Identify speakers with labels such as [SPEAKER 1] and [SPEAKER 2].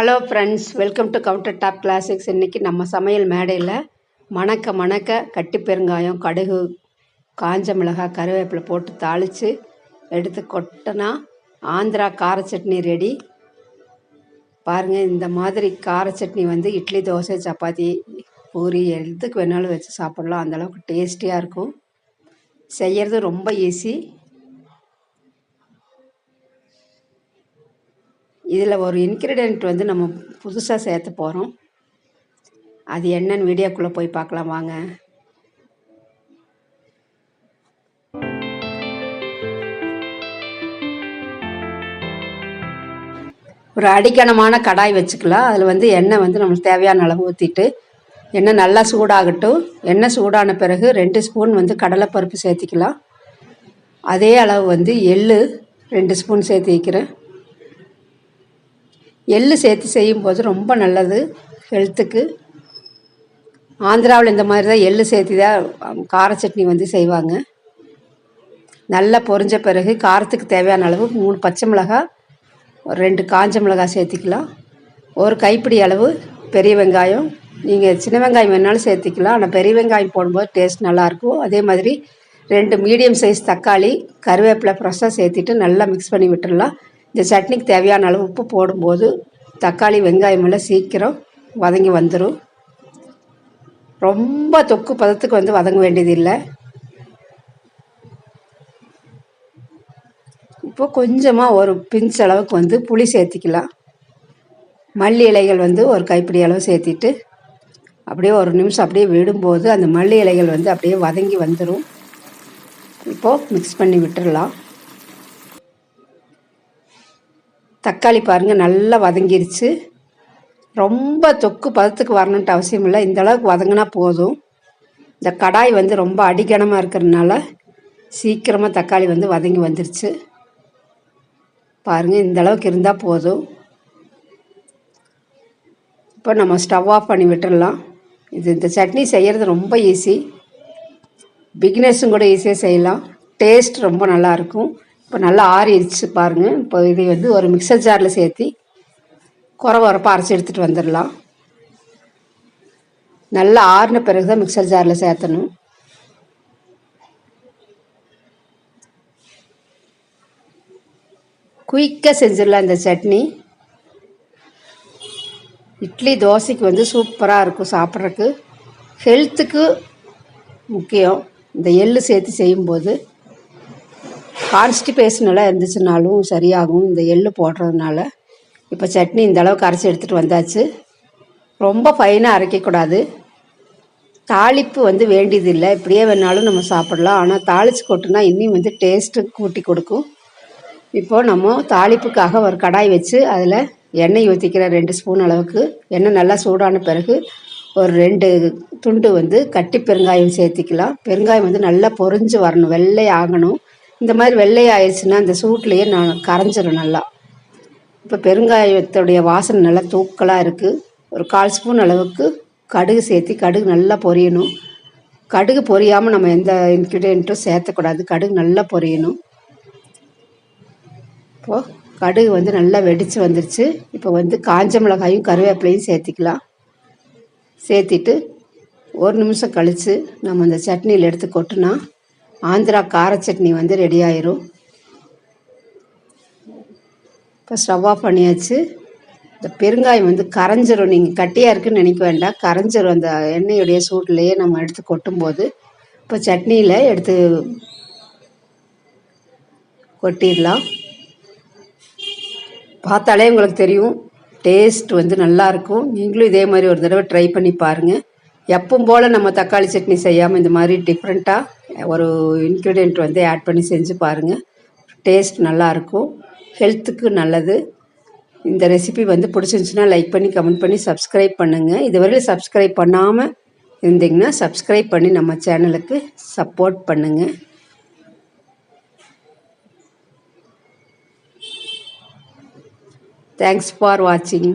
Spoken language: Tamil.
[SPEAKER 1] Hello friends welcome to counter top classics இன்றைக்கி நம்ம சமையல் மேடையில் மணக்க மணக்க கட்டி பெருங்காயம் கடுகு காஞ்ச மிளகாய் கருவேப்பிலை போட்டு தாளித்து எடுத்து கொட்டினா ஆந்திரா கார சட்னி ரெடி பாருங்கள் இந்த மாதிரி கார சட்னி வந்து இட்லி தோசை சப்பாத்தி பூரி எதுக்கு வேணாலும் வச்சு சாப்பிட்லாம். அந்தளவுக்கு டேஸ்டியாக இருக்கும். செய்கிறது ரொம்ப ஈஸி இதில் ஒரு இன்க்ரீடியன்ட் வந்து நம்ம புதுசாக சேர்த்த போகிறோம் அது என்னன்னு வீடியோக்குள்ளே போய் பார்க்கலாம் வாங்க. ஒரு அடிக்கணமான கடாய் வச்சுக்கலாம். அதில் வந்து எண்ணெய் வந்து நம்மளுக்கு தேவையான அளவு ஊற்றிட்டு எண்ணெய் நல்லா சூடாகட்டும். எண்ணெய் சூடான பிறகு ரெண்டு ஸ்பூன் வந்து கடலைப்பருப்பு சேர்த்திக்கலாம். அதே அளவு வந்து எள் ரெண்டு ஸ்பூன் சேர்த்து வைக்கிறேன். எள்ளு சேர்த்து செய்யும்போது ரொம்ப நல்லது ஹெல்த்துக்கு ஆந்திராவில் இந்த மாதிரி தான் எள்ளு சேர்த்து தான் கார சட்னி வந்து செய்வாங்க. நல்லா பொரிஞ்ச பிறகு காரத்துக்கு தேவையான அளவு மூணு பச்சை மிளகாய் ஒரு ரெண்டு காஞ்ச மிளகாய் சேர்த்திக்கலாம். ஒரு கைப்பிடி அளவு பெரிய வெங்காயம். நீங்கள் சின்ன வெங்காயம் வேணாலும் சேர்த்திக்கலாம். ஆனால் பெரிய வெங்காயம் போடும்போது டேஸ்ட் நல்லாயிருக்கும். அதே மாதிரி ரெண்டு மீடியம் சைஸ் தக்காளி கருவேப்பிலை ஃப்ரெஷ்ஷாக சேர்த்திட்டு நல்லா மிக்ஸ் பண்ணி விட்டுடலாம் இந்த சட்னிக்கு தேவையான அளவு உப்பு போடும்போது தக்காளி வெங்காயம் எல்லாம் சீக்கிரம் வதங்கி வந்துடும் ரொம்ப தொக்கு பதத்துக்கு வந்து வதங்க வேண்டியதில்லை இப்போ கொஞ்சமாக ஒரு பிஞ்ச் அளவுக்கு வந்து புளி சேர்த்திக்கலாம். மல்லி இலைகள் வந்து ஒரு கைப்பிடி அளவு சேர்த்திட்டு அப்படியே ஒரு நிமிஷம் அப்படியே விடும்போது அந்த மல்லி இலைகள் வந்து அப்படியே வதங்கி வந்துடும் இப்போது மிக்ஸ் பண்ணி விட்டுடலாம் தக்காளி பாருங்கள் நல்லா வதங்கிருச்சு. ரொம்ப தொக்கு பதத்துக்கு வரணுன்ட்டு அவசியம் இல்லை. இந்த அளவுக்கு வதங்கினா போதும். இந்த கடாய் வந்து ரொம்ப அடிக்கணமாக இருக்கிறதுனால சீக்கிரமாக தக்காளி வந்து வதங்கி வந்துருச்சு. பாருங்கள் இந்த அளவுக்கு இருந்தால் போதும். இப்போ நம்ம ஸ்டவ் ஆஃப் பண்ணி விட்டுடலாம் இது இந்த சட்னி செய்கிறது ரொம்ப ஈஸி. பிகினர்ஸும் கூட ஈஸியாக செய்யலாம். டேஸ்ட் ரொம்ப நல்லாயிருக்கும் இப்போ நல்லா ஆறிடுச்சு பாருங்கள் இப்போ இதை வந்து ஒரு மிக்சர் ஜாரில் சேர்த்தி குறை உரப்பாக அரைச்சி எடுத்துகிட்டு வந்துடலாம். நல்லா ஆறின பிறகு தான் மிக்சர் ஜாரில் சேர்த்தணும். குயிக்காக செஞ்சிடலாம் இந்த சட்னி. இட்லி தோசைக்கு வந்து சூப்பராக இருக்கும் சாப்பிட்றதுக்கு. ஹெல்த்துக்கு முக்கியம். இந்த எள்ளு சேர்த்து செய்யும்போது. கான்ஸ்டிபேஷனெல்லாம் இருந்துச்சுனாலும் சரியாகும். இந்த எள்ளு போடுறதுனால இப்போ சட்னி இந்த அளவுக்கு அரைச்சி எடுத்துகிட்டு வந்தாச்சு. ரொம்ப ஃபைனாக அரைக்கக்கூடாது தாளிப்பு வந்து வேண்டியதில்லை. இப்படியே வேணாலும் நம்ம சாப்பிடலாம். ஆனால் தாளித்து கொட்டுனா இன்னும் வந்து டேஸ்ட்டு கூட்டி கொடுக்கும். இப்போது நம்ம தாளிப்புக்காக ஒரு கடாய் வச்சு அதில் எண்ணெய் ஊற்றிக்கிற ரெண்டு ஸ்பூன் அளவுக்கு எண்ணெய் நல்லா சூடான பிறகு ஒரு ரெண்டு துண்டு வந்து கட்டி பெருங்காயம் சேர்த்திக்கலாம். பெருங்காயம் வந்து நல்லா பொறிஞ்சு வரணும். வெள்ளை ஆகணும் இந்த மாதிரி வெள்ளை ஆயிடுச்சுன்னா அந்த சூட்லேயே நான் கரைஞ்சிரும் நல்லா. இப்போ பெருங்காயத்துடைய வாசனை நல்லா தூக்கலாக இருக்குது ஒரு கால் ஸ்பூன் அளவுக்கு கடுகு சேர்த்து கடுகு நல்லா பொரியணும். கடுகு பொரியாமல் நம்ம எந்த இன்க்ரீடியண்ட்டும் சேர்த்தக்கூடாது. கடுகு நல்லா பொரியணும். இப்போது கடுகு வந்து நல்லா வெடித்து வந்துருச்சு. இப்போ வந்து காஞ்ச மிளகாயும் கருவேப்பிலையும் சேர்த்திக்கலாம். சேர்த்திட்டு ஒரு நிமிஷம் கழித்து நம்ம அந்த சட்னியில் எடுத்து கொட்டினா ஆந்திரா கார சட்னி வந்து ரெடி ஆயிரும். இப்போ ஸ்டவ் ஆஃப் பண்ணியாச்சு. இந்த பெருங்காயம் வந்து கரைஞ்சிரும். நீங்கள் கட்டியாக இருக்குன்னு நினைக்க வேண்டாம். கரைஞ்சிரும். அந்த எண்ணெயுடைய சூட்லேயே நம்ம எடுத்து கொட்டும்போது இப்போ சட்னியில் எடுத்து கொட்டிடலாம். பார்த்தாலே உங்களுக்கு தெரியும். டேஸ்ட் வந்து நல்லாயிருக்கும் நீங்களும் இதே மாதிரி ஒரு தடவை ட்ரை பண்ணி பாருங்கள் எப்பவும் போல் நம்ம தக்காளி சட்னி செய்யாமல் இந்த மாதிரி டிஃப்ரெண்ட்டாக ஒரு இன்க்ரீடியண்ட் வந்து ஆட் பண்ணி செஞ்சு பாருங்கள் டேஸ்ட் நல்லாயிருக்கும் ஹெல்த்துக்கு நல்லது. இந்த ரெசிபி வந்து பிடிச்சிருந்துச்சுன்னா லைக் பண்ணி கமெண்ட் பண்ணி சப்ஸ்கிரைப் பண்ணுங்கள் இதுவரையில் சப்ஸ்கிரைப் பண்ணாமல் இருந்தீங்கன்னா சப்ஸ்கிரைப் பண்ணி நம்ம சேனலுக்கு சப்போர்ட் பண்ணுங்கள் தேங்க்ஸ் ஃபார் வாட்சிங்